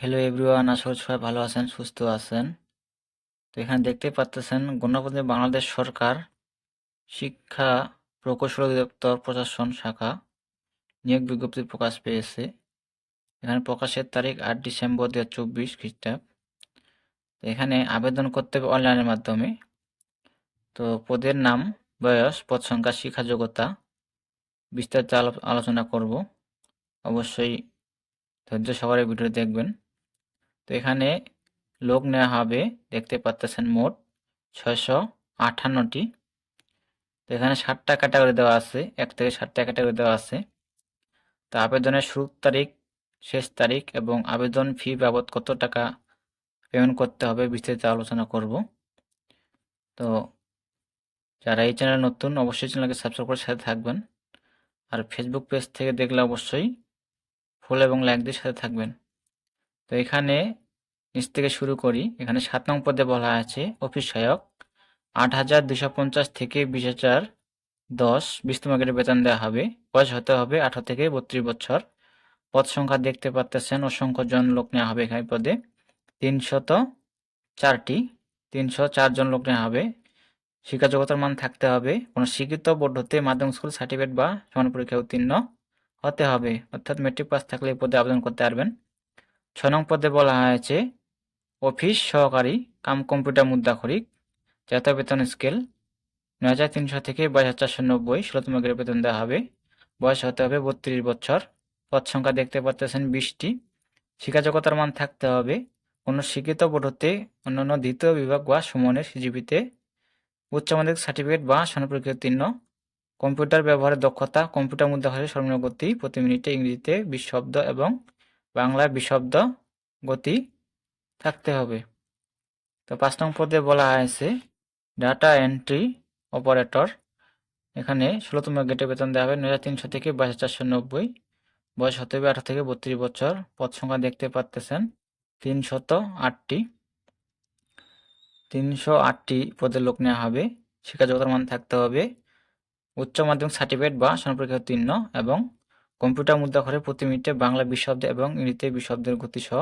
Hello everyone আশা করি সবাই ভালো আছেন, সুস্থ আছেন। তো এখানে দেখতে পাচ্তেছেন, গণপ্রজাতন্ত্রী বাংলাদেশ সরকার শিক্ষা প্রকৌশল অধিদপ্তর প্রশাসন শাখা নিয়োগ বিজ্ঞপ্তি প্রকাশ পেয়েছে। এখানে প্রকাশের তারিখ আট ডিসেম্বর দু হাজার চব্বিশ খ্রিস্টাব্দ। এখানে আবেদন করতে হবে অনলাইনের মাধ্যমে। তো পদের নাম, বয়স, পদ সংখ্যা, শিক্ষা যোগ্যতা বিস্তারিত আলো- আলোচনা করব। অবশ্যই ধৈর্য সবারই ভিডিও দেখবেন। তো এখানে লোক নেওয়া হবে, দেখতে পাচ্তেছেন মোট ছয়শো আটান্নটি। তো এখানে ষাটটা ক্যাটাগরি দেওয়া আছে, এক থেকে ষাটটা ক্যাটাগরি দেওয়া আছে। তো আবেদনের শুরুর তারিখ, শেষ তারিখ এবং আবেদন ফি বাবদ কত টাকা পেমেন্ট করতে হবে বিস্তারিত আলোচনা করব। তো যারা এই চ্যানেল নতুন, অবশ্যই চ্যানেলকে সাবস্ক্রাইব করে সাথে থাকবেন। আর ফেসবুক পেজ থেকে দেখলে অবশ্যই ফলো এবং লাইক দিয়ে সাথে থাকবেন। তো এখানে নিচ থেকে শুরু করি। এখানে সাত নং পদে বলা আছে, অফিস সহায়ক। আট হাজার দুশো পঞ্চাশ থেকে বিশ হাজার দশ গ্রেডে বেতন দেওয়া হবে। বয়স হতে হবে আঠারো থেকে বত্রিশ বছর। পদ সংখ্যা দেখতে পাচ্তেছেন অসংখ্য জন লোক নেওয়া হবে এখানে পদে। তিনশত চারটি তিনশো চারজন লোক নেওয়া হবে। শিক্ষা যোগ্যতার মান থাকতে হবে। কোনো শিক্ষিত বোর্ড হতে মাধ্যমিক স্কুল সার্টিফিকেট বা সমান পরীক্ষা উত্তীর্ণ হতে হবে। অর্থাৎ মেট্রিক পাস থাকলে এই পদে আবেদন করতে পারবেন। ছয় নং পদে বলা হয়েছে, অফিস সহকারী কাম কম্পিউটার মুদ্রাক্ষরিক, জাতীয় বেতন স্কেল নয় হাজার তিনশো থেকে বাইশ হাজার চারশো নব্বই, ষোলোতম গ্রেড বেতন দেওয়া হবে। বয়স হতে হবে বত্রিশ বছর। পদ সংখ্যা দেখতে পাচ্ছেন বিশটি। শিক্ষা যোগ্যতার মান থাকতে হবে কোনো শিক্ষিত বোর্ড হতে অন্যান্য দ্বিতীয় বিভাগ বা সমানের সিজিপিতে। উচ্চ মাধ্যমিক সার্টিফিকেট বা সনপরীক্ষা উত্তীর্ণ। কম্পিউটার ব্যবহারের দক্ষতা, কম্পিউটার মুদ্রাক্ষরের সর্বনিম্ন গতি প্রতি মিনিটে ইংরেজিতে বিশ শব্দ এবং বাংলায় বিশব্দ গতি থাকতে হবে। তো পাঁচ নং পদে বলা হয়েছে, ডাটা এন্ট্রি অপারেটর। এখানে ষোলোতম গেটে বেতন দেওয়া হবে নয় তিনশো থেকে বাইশ চারশো নব্বই। বয়স হতে হবে আঠারো থেকে বত্রিশ বছর। পদ সংখ্যা দেখতে পাচ্তেছেন তিনশত আটটি। তিনশো আটটি পদের লোক নেওয়া হবে। শিক্ষা যোগ্যতার মান থাকতে হবে। উচ্চ মাধ্যমিক সার্টিফিকেট বা সনপরীক্ষা উত্তীর্ণ এবং কম্পিউটার মুদ্রাক্ষরে প্রতি মিনিটে বাংলা বিশব্দ এবং ইংরেজিতে বিশব্দের গতি সহ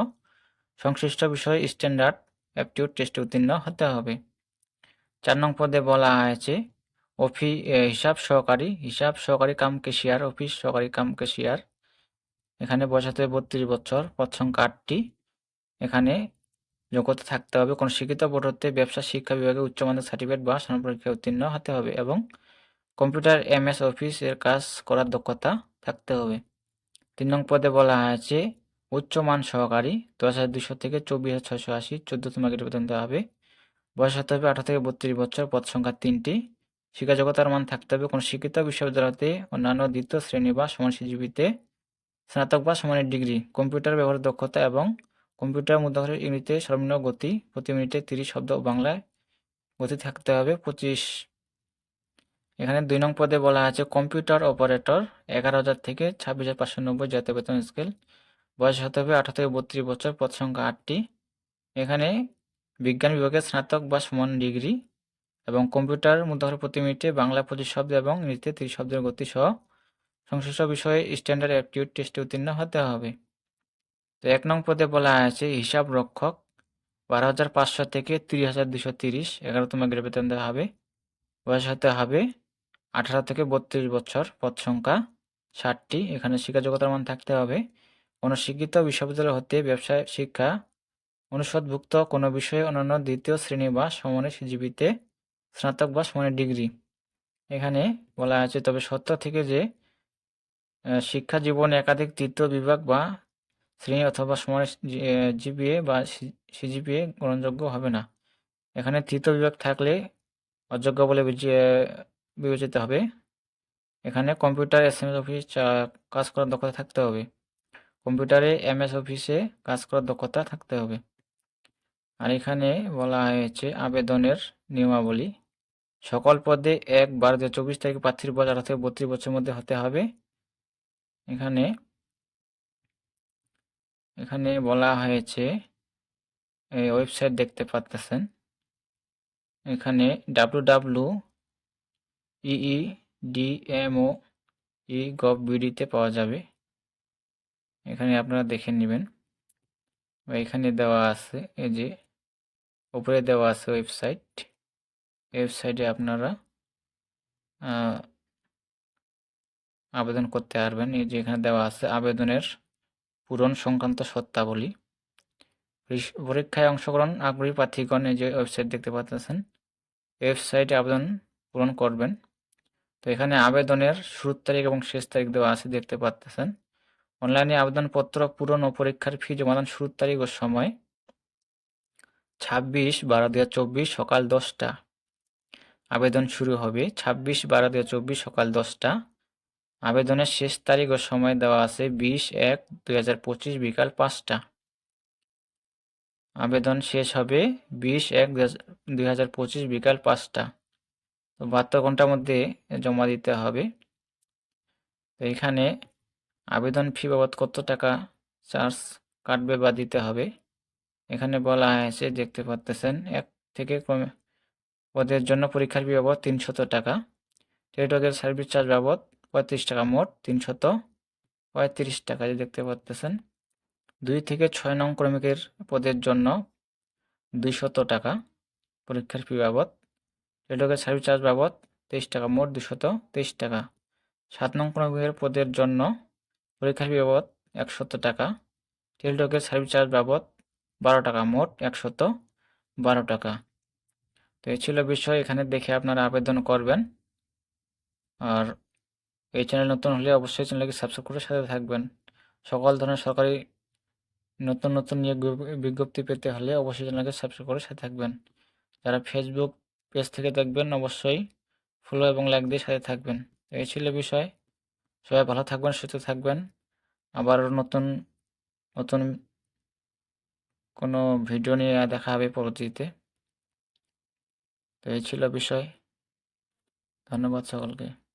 সংশ্লিষ্ট বিষয়ে স্ট্যান্ডার্ড অ্যাপটিউড টেস্টে উত্তীর্ণ হতে হবে। চার নং পদে বলা হয়েছে অফি হিসাব সহকারী হিসাব সহকারী কাম কেশিয়ার অফিস সহকারী কাম কেশিয়ার এখানে বয়স হতে হবে বত্রিশ বছর, পদ সংখ্যা আটটি। এখানে যোগ্যতা থাকতে হবে, কোনো শিক্ষিত বোর্ড ব্যবসা, শিক্ষা বিভাগে উচ্চ মাধ্যমিক সার্টিফিকেট বা সনদ পরীক্ষায় উত্তীর্ণ হতে হবে এবং কম্পিউটার, এমএস অফিস এর কাজ করার দক্ষতা থাকতে হবে। তিন নং পদে বলা হয়েছে উচ্চমান সহকারী, দশ হাজার দুশো থেকে চব্বিশ হাজার ছশো আশি চোদ্দতম গ্রেড বেতন দেওয়া হবে। বয়স হতে হবে আঠারো থেকে বত্রিশ বছর, পদ সংখ্যা তিনটি। শিক্ষা যোগ্যতার মান থাকতে হবে কোনো শিক্ষিত বিশ্ববিদ্যালয়তে, অন্যান্য দ্বিতীয় শ্রেণি বা সমান সিজিপিতে স্নাতক বা সমানের ডিগ্রি, কম্পিউটার ব্যবহারের দক্ষতা এবং কম্পিউটার মুদ্রাক্ষরের ইংরেজিতে সর্বনিম্ন গতি, প্রতি মিনিটে তিরিশ শব্দ বাংলায় গতি থাকতে হবে, পঁচিশ এখানে দুই নং পদে বলা আছে কম্পিউটার অপারেটর, এগারো হাজার থেকে ছাব্বিশ হাজার পাঁচশো নব্বই জাতীয় বেতন স্কেল। বয়স হতে হবে আঠারো থেকে বত্রিশ বছর, পদ সংখ্যা আটটি। এখানে বিজ্ঞান বিভাগে স্নাতক বা সমান ডিগ্রি এবং কম্পিউটার মুদ্রাক্ষর প্রতি মিনিটে বাংলা পঁচিশ শব্দ এবং ইংরেজিতে তিরিশ শব্দের গতি সহ সংশ্লিষ্ট বিষয়ে স্ট্যান্ডার্ড অ্যাপটিউড টেস্টে উত্তীর্ণ হতে হবে। তো এক নং পদে বলা আছে হিসাব রক্ষক, বারো হাজার পাঁচশো থেকে তিরিশ হাজার দুশো তিরিশ, এগারোতম গ্রেড বেতন দেওয়া হবে। বয়স হতে হবে আঠারো থেকে বত্রিশ বছর পদ সংখ্যা ষাটটি। এখানে শিক্ষা যোগ্যতার মান থাকতে হবে। কোনো শিক্ষিত বিশ্ববিদ্যালয় হতে ব্যবসায় শিক্ষা। অনুষদভুক্ত কোনো বিষয়ে অন্যান্য দ্বিতীয় শ্রেণি বা সমানের সিজিপিতে স্নাতক বা সমানের ডিগ্রি। এখানে বলা আছে তবে সত্য থেকে যে শিক্ষা জীবনে একাধিক তৃতীয় বিভাগ বা শ্রেণি অথবা সমানের জিপিএ বা সিজিপিএ গ্রহণযোগ্য হবে না। এখানে তৃতীয় বিভাগ থাকলে অযোগ্য বলে বিবেচিত হবে। এখানে computer S M S office কাজ করার দক্ষতা থাকতে হবে। কম্পিউটারে এম এস অফিসে কাজ করার দক্ষতা থাকতে হবে। আর এখানে বলা হয়েছে আবেদনের নিয়মাবলী। সকল পদে এক, বারো দু চব্বিশ তারিখে প্রার্থীর বয়স আঠারো থেকে বত্রিশ বছরের মধ্যে হতে হবে। এখানে এখানে বলা হয়েছে, এই ওয়েবসাইট দেখতে পাচ্তেছেন এখানে W W E DMO E gov বিডিতে পাওয়া যাবে। এখানে আপনারা দেখে নেবেন। বা এখানে দেওয়া আছে, এই যে উপরে দেওয়া আছে ওয়েবসাইট। ওয়েবসাইটে আপনারা আবেদন করতে পারবেন। এই যে এখানে দেওয়া আছে আবেদনের পূরণ সংক্রান্ত সত্তাবলী পরীক্ষায় অংশগ্রহণ আগ্রহী প্রার্থীগণ এই যে ওয়েবসাইট দেখতে পাচ্ছেন। ওয়েবসাইটে আবেদন পূরণ করবেন। তো এখানে আবেদনের শুরুর তারিখ এবং শেষ তারিখ দেওয়া আছে, দেখতে পাচ্ছেন অনলাইনে আবেদনপত্র পূরণ ও পরীক্ষার ফি জমাদান শুরুর তারিখ ও সময় ছাব্বিশ বারো দু চব্বিশ সকাল দশটা। আবেদন শুরু হবে ছাব্বিশ বারো দু চব্বিশ সকাল দশটা। আবেদনের শেষ তারিখ ও সময় দেওয়া আছে বিশ এক দুই হাজার পঁচিশ বিকাল পাঁচটা। আবেদন শেষ হবে বিশ এক দুই হাজার পঁচিশ বিকাল পাঁচটা। তো বাহাত্তর ঘণ্টার মধ্যে জমা দিতে হবে। তো এখানে আবেদন ফি বাবদ কত টাকা চার্জ কাটবে বা দিতে হবে? এখানে বলা হয়েছে, দেখতে পাচ্তেছেন এক থেকে কমে পদের জন্য পরীক্ষার ফি বাবদ তিনশত টাকা। টেলিটকের সার্ভিস চার্জ বাবদ পঁয়ত্রিশ টাকা, মোট তিনশত পঁয়ত্রিশ টাকা যে দেখতে পাচ্তেছেন দুই থেকে ছয় নং ক্রমিকের পদের জন্য দুইশত টাকা পরীক্ষার ফি বাবদ। টেলিটকের সার্ভিস চার্জ বাবদ তেইশ টাকা, মোট দুশত তেইশ টাকা। সাত নং ক্রমিকের পদের জন্য পরীক্ষার বাবদ একশত টাকা। টেলিটকের সার্ভিস চার্জ বাবদ বারো টাকা, মোট একশত বারো টাকা। তো এই ছিল বিষয়, এখানে দেখে আপনারা আবেদন করবেন। আর এই চ্যানেল নতুন হলে অবশ্যই চ্যানেলকে সাবস্ক্রাইব করে সাথে থাকবেন। সকল ধরনের সরকারি নতুন নতুন নিয়োগ বিজ্ঞপ্তি পেতে হলে অবশ্যই চ্যানেলকে সাবস্ক্রাইব করে সাথে থাকবেন। যারা ফেসবুক পেজ থেকে দেখবেন অবশ্যই ফলো এবং লাইক দিয়ে সাথে থাকবেন। এই ছিল বিষয়। সবাই ভালো থাকবেন, সুস্থ থাকবেন। আবার নতুন নতুন কোনো ভিডিও নিয়ে দেখা হবে পরবর্তীতে। তো এই ছিল বিষয়। ধন্যবাদ সকলকে।